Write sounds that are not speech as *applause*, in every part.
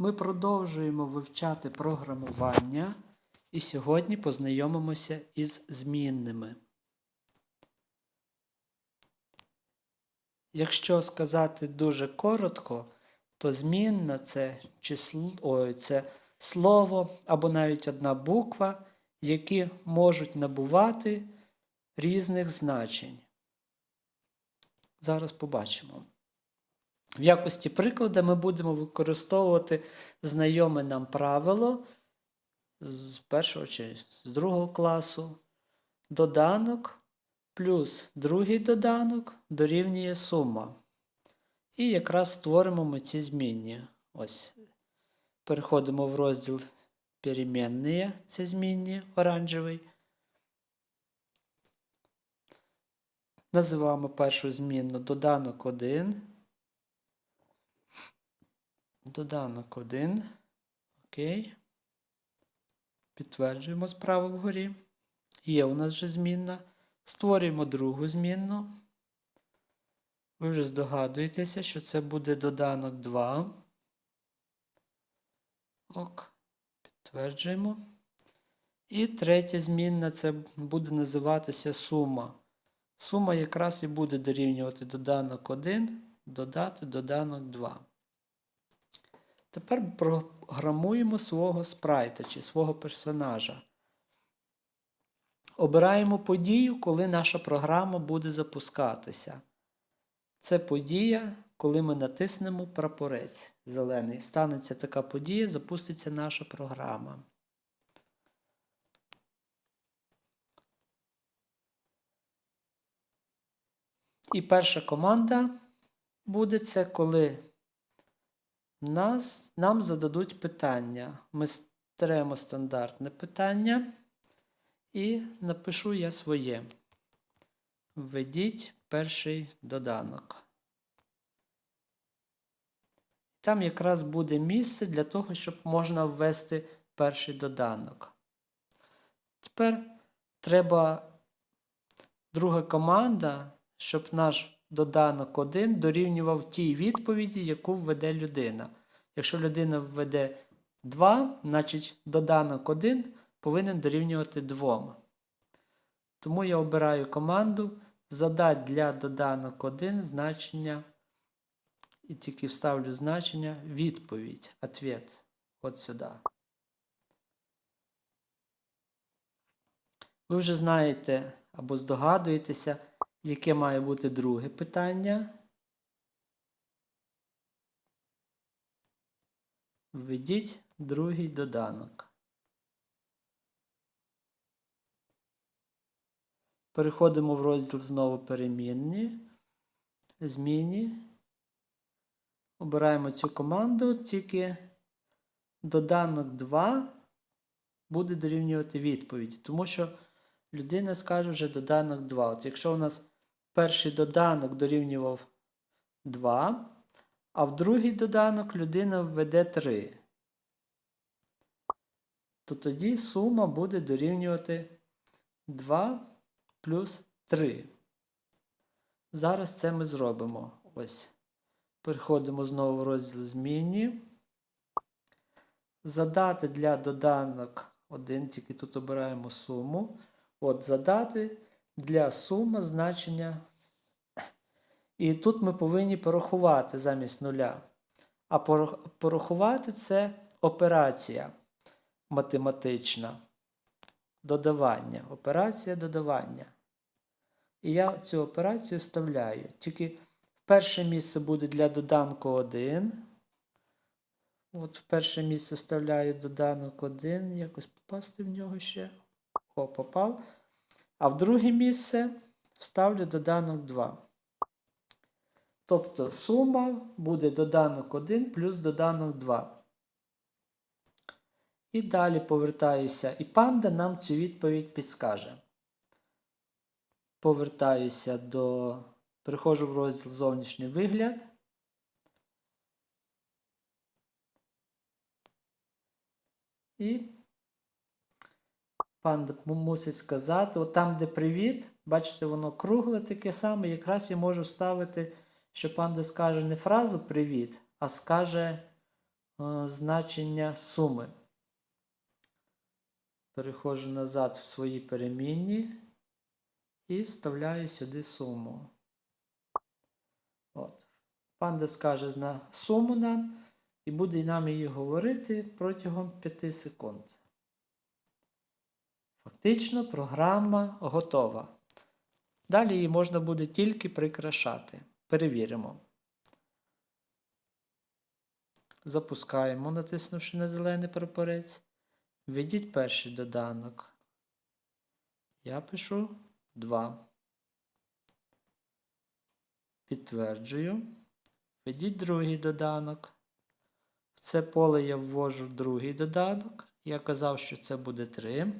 Ми продовжуємо вивчати програмування і сьогодні познайомимося із змінними. Якщо сказати дуже коротко, то змінна це, число, ой, це слово або навіть одна буква, які можуть набувати різних значень. Зараз побачимо. В якості прикладу ми будемо використовувати знайоме нам правило з першого чи з другого класу. Доданок плюс другий доданок дорівнює сума. І якраз створимо ми ці змінні. Ось. Переходимо в розділ перемінні, це змінні оранжевий. Називаємо першу змінну доданок 1. Доданок 1. Окей. Підтверджуємо справа вгорі. Є у нас вже змінна. Створюємо другу змінну. Ви вже здогадуєтеся, що це буде доданок 2. Ок. Підтверджуємо. І третя змінна це буде називатися сума. Сума якраз і буде дорівнювати доданок 1, додати доданок 2. Тепер програмуємо свого спрайта чи свого персонажа. Обираємо подію, коли наша програма буде запускатися. Це подія, коли ми натиснемо прапорець зелений. Станеться така подія, запуститься наша програма. І перша команда буде це, коли нас, нам зададуть питання. Ми стеремо стандартне питання і напишу я своє. Введіть перший доданок. Там якраз буде місце для того, щоб можна ввести перший доданок. Тепер треба друга команда, щоб наш доданок 1 дорівнював тій відповіді, яку введе людина. Якщо людина введе 2, значить доданок 1 повинен дорівнювати 2. Тому я обираю команду задать для доданок 1 значення, і тільки вставлю значення відповідь, ответ. От сюди. Ви вже знаєте або здогадуєтеся, яке має бути друге питання. Введіть другий доданок. Переходимо в розділ знову перемінні. Зміні. Обираємо цю команду, тільки доданок 2 буде дорівнювати відповіді, тому що людина скаже вже доданок 2. От якщо у нас перший доданок дорівнював 2, а в другий доданок людина введе 3, то тоді сума буде дорівнювати 2 плюс 3. Зараз це ми зробимо. Ось. Переходимо знову в розділ зміні. Задати для доданок 1, тільки тут обираємо суму. От, задати для суми значення. І тут ми повинні порахувати замість нуля. А порахувати це операція математична. Додавання. Операція додавання. І я цю операцію вставляю. Тільки перше місце буде для доданку 1. От в перше місце вставляю доданок 1, якось попасти в нього ще. О, попав. А в друге місце вставлю доданок 2. Тобто сума буде доданок 1 плюс доданок 2. І далі повертаюся, і панда нам цю відповідь підскаже. Повертаюся до. Переходжу в розділ зовнішній вигляд. І панда мусить сказати, от там, де привіт, бачите, воно кругле таке саме, якраз я можу вставити, що панда скаже не фразу привіт, а скаже е, значення суми. Переходжу назад в свої перемінні і вставляю сюди суму. От. Панда скаже на суму нам і буде нам її говорити протягом 5 секунд. Фактично програма готова. Далі її можна буде тільки прикрашати. Перевіримо. Запускаємо, натиснувши на зелений прапорець. Введіть перший доданок. Я пишу 2. Підтверджую. Введіть другий доданок. В це поле я ввожу другий доданок. Я казав, що це буде 3.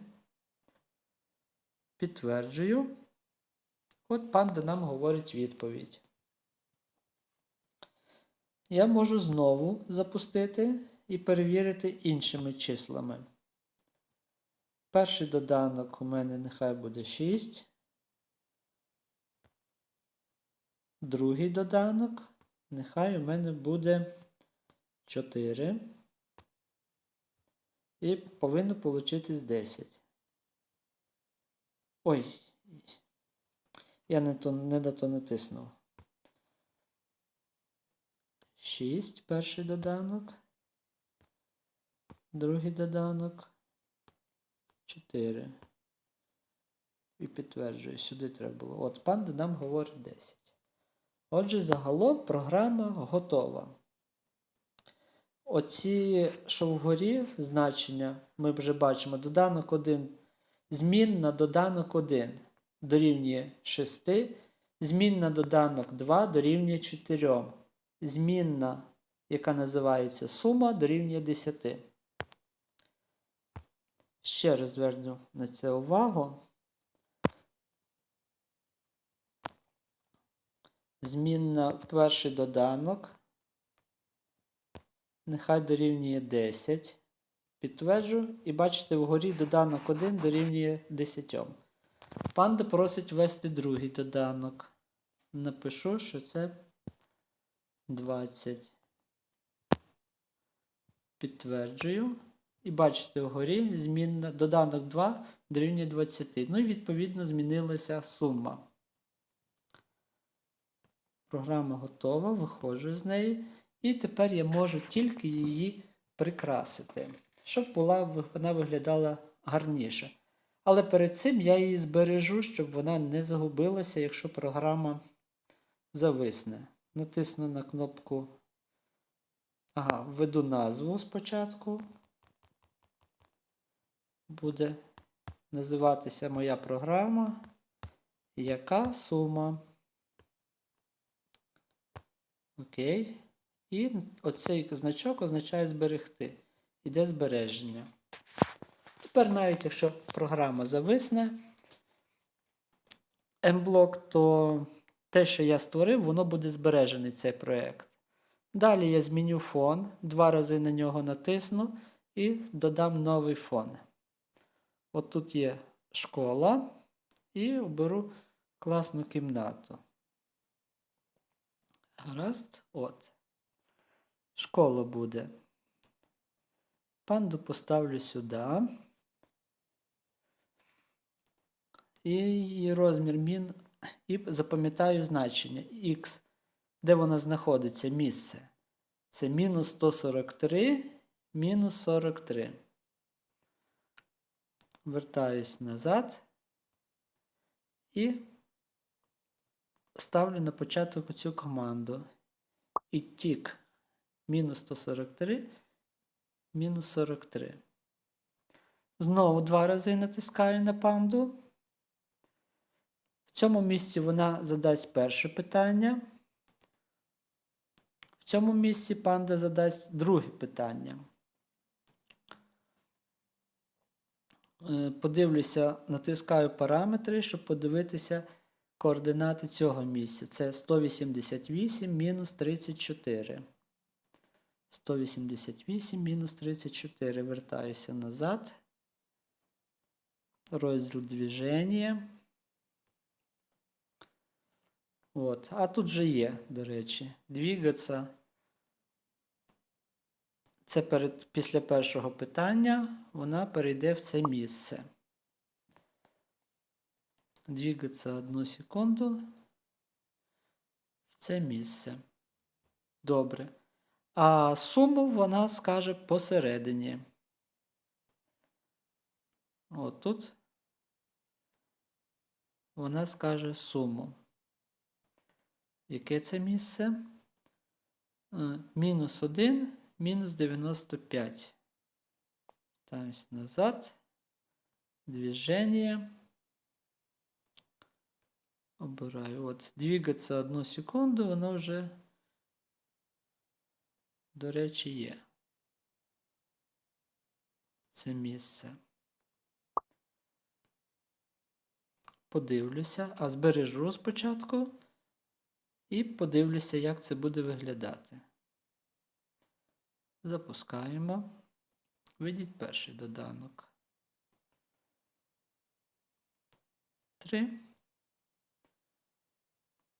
Підтверджую. От панда нам говорить відповідь. Я можу знову запустити і перевірити іншими числами. Перший доданок у мене нехай буде 6. Другий доданок нехай у мене буде 4. І повинно получитись 10. Ой, я не, то, не на то натиснув. 6 перший доданок. Другий доданок. 4. І підтверджую, сюди треба було. От панда нам говорить 10. Отже, загалом програма готова. Оці, що вгорі значення, ми вже бачимо, доданок 1. Змін на доданок 1 дорівнює 6. Змін на доданок 2 дорівнює 4. Змінна, яка називається сума, дорівнює 10. Ще раз зверну на це увагу. Змінна перший доданок. Нехай дорівнює 10. Підтверджу. І бачите, вгорі доданок 1 дорівнює 10. Панда просить ввести другий доданок. Напишу, що це 20. Підтверджую. І бачите, вгорі змінна, доданок 2 дорівнює 20. Ну і відповідно змінилася сума. Програма готова, виходжу з неї. І тепер я можу тільки її прикрасити, щоб була, вона виглядала гарніше. Але перед цим я її збережу, щоб вона не загубилася, якщо програма зависне. Натисну на кнопку. Ага, введу назву спочатку. Буде називатися моя програма. Яка сума? Окей. І оцей значок означає зберегти. Іде збереження. Тепер, навіть якщо програма зависне Mблок, то те, що я створив, воно буде збережений цей проєкт. Далі я зміню фон, два рази на нього натисну і додам новий фон. От тут є школа і оберу класну кімнату. Гаразд, от. Школа буде. Панду поставлю сюди. І розмір мін. І запам'ятаю значення Х, де вона знаходиться місце. Це мінус 143, мінус 43. Вертаюсь назад і ставлю на початок цю команду. І тік мінус 143, мінус 43. Знову два рази натискаю на панду. В цьому місці вона задасть перше питання. В цьому місці панда задасть друге питання. Е, Подивлюся, натискаю параметри, щоб подивитися координати цього місця. Це 188 мінус 34. 188 мінус 34. Вертаюся назад. Розділ движення. От. А тут же є, до речі, двігатися. це перед, після першого питання вона перейде в це місце. Двігатися одну секунду в це місце. Добре. А суму вона скаже посередині. От тут вона скаже суму. Яке це місце? Е, Мінус 1, мінус 95. Там назад. Движение. Обираю. От, двигатися одну секунду, воно вже, до речі, є. Це місце. Подивлюся, а збережу спочатку і подивлюся, як це буде виглядати. Запускаємо. Введіть перший доданок. 3.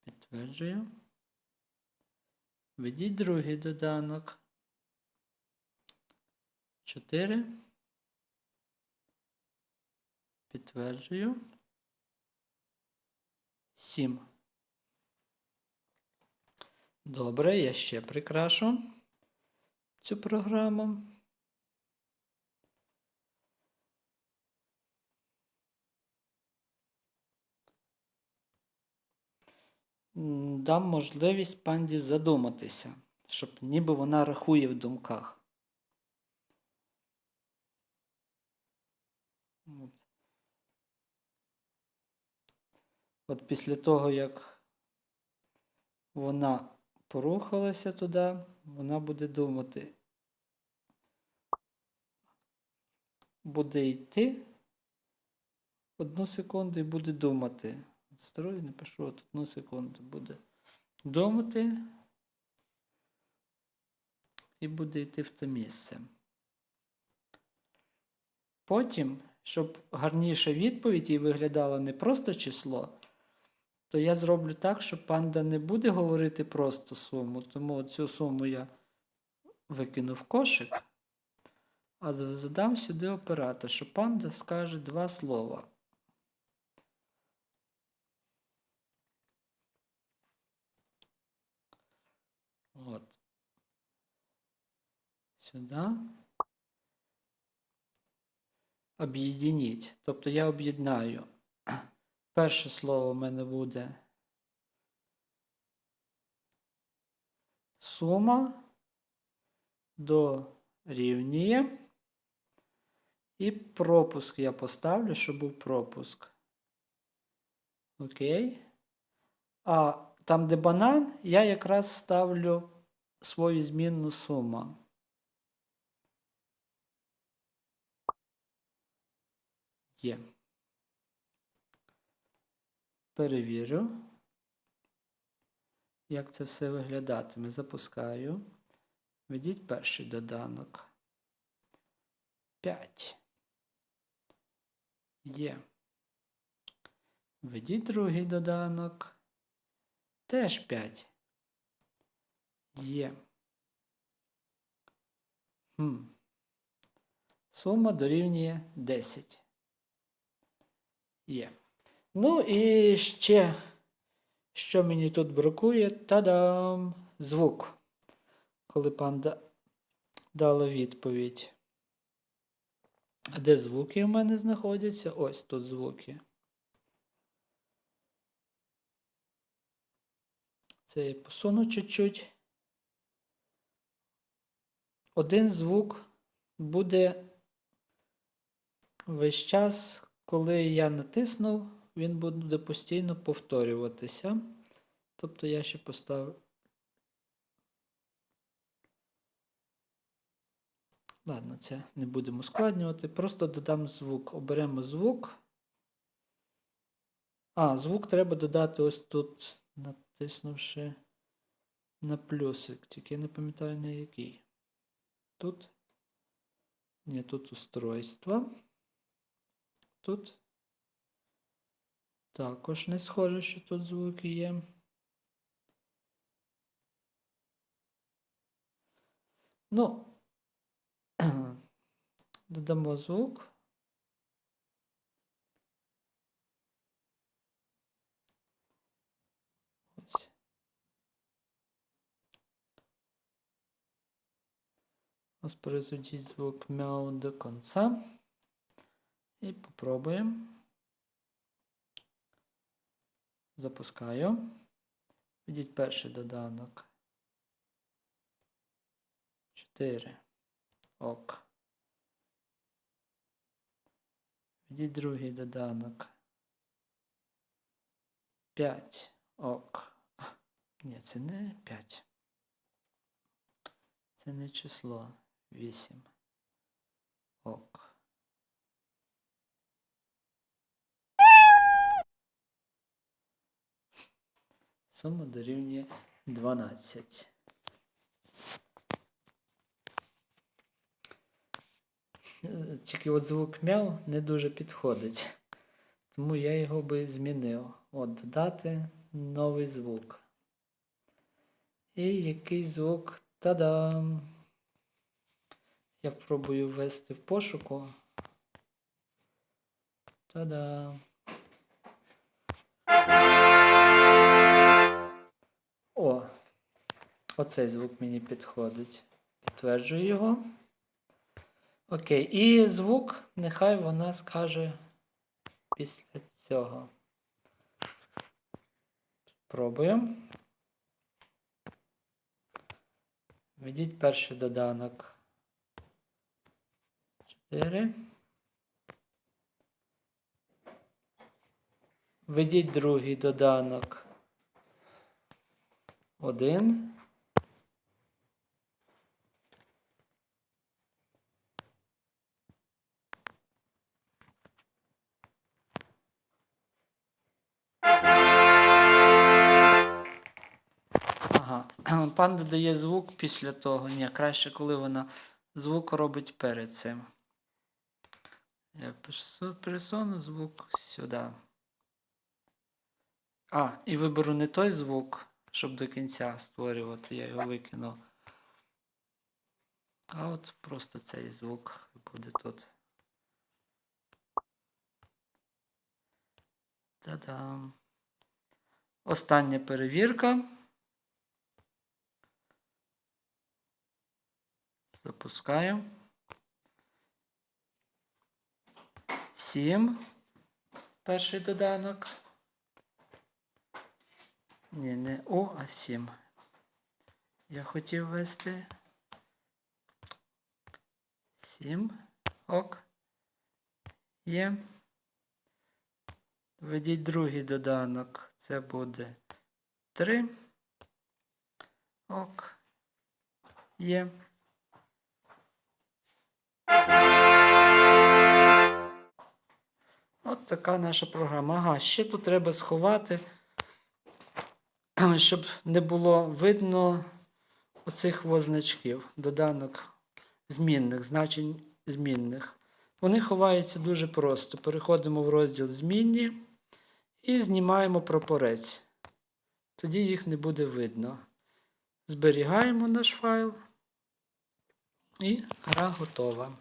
Підтверджую. Введіть другий доданок. 4. Підтверджую. 7. Добре, я ще прикрашу цю програму. Дам можливість панді задуматися, щоб ніби вона рахує в думках. От. От після того, як вона порухалася туди, вона буде думати. Буде йти одну секунду і буде думати. Старою напишу от одну секунду. Буде думати і буде йти в те місце. Потім, щоб гарніша відповідь і виглядала не просто число, то я зроблю так, що панда не буде говорити просто суму, тому цю суму я викину в кошик, а задам сюди оператор, що панда скаже два слова. От. Сюди. Об'єдніть. Тобто я об'єднаю. Перше слово в мене буде сума дорівнює. І пропуск я поставлю, щоб був пропуск. Окей. А там, де банан, я якраз ставлю свою змінну суму. Є. Перевірю, як це все виглядатиме. Запускаю. Введіть перший доданок. 5. Є. Введіть другий доданок. Теж 5. Є. Хм. Сума дорівнює 10. Є. Ну і ще, що мені тут бракує, та-дам! Звук. Коли панда дала відповідь. Де звуки в мене знаходяться? Ось тут звуки. Це я посуну чуть-чуть. Один звук буде весь час, коли я натиснув, він буде постійно повторюватися. Тобто я ще поставив. Ладно, це не будемо ускладнювати. Просто додам звук. Оберемо звук. А, звук треба додати ось тут, натиснувши на плюсик. Тільки я не пам'ятаю на який. Тут. Ні, тут устройство. Тут. Також не схоже, що тут звуки є. Ну, *clears throat* Додамо звук. Ось. Воспроизведіть звук мяу до конца. І попробуємо. Запускаю. Введіть перший доданок. 4. Ок. Введіть другий доданок. 5. Ок. Ні, це не 5. Це не число. 8. Ок. Сума дорівнює 12. Е, Тільки от звук мяу не дуже підходить. Тому я його би змінив. От додати новий звук. І який звук. Та-дам! Я пробую ввести в пошуку. Та-дам! Оцей звук мені підходить. Підтверджую його. Окей, і звук нехай вона скаже після цього. Пробуємо. Введіть перший доданок. 4. Введіть другий доданок. 1. Пан додає звук після того. Ні, краще, коли вона звук робить перед цим. Я пересу- пересуну звук сюди. А, і виберу не той звук, щоб до кінця створювати, я його викинув. А от просто цей звук буде тут. Та-дам. Остання перевірка. Запускаю. 7. Перший доданок. Ні, не О, а 7. Я хотів ввести. 7. Ок. Є. Введіть другий доданок. Це буде 3. Ок. Є. така наша програма. Ага, ще тут треба сховати, *clears throat* щоб не було видно оцих возначків, доданок змінних, значень змінних. Вони ховаються дуже просто. Переходимо в розділ Змінні і знімаємо прапорець. Тоді їх не буде видно. Зберігаємо наш файл. І гра готова.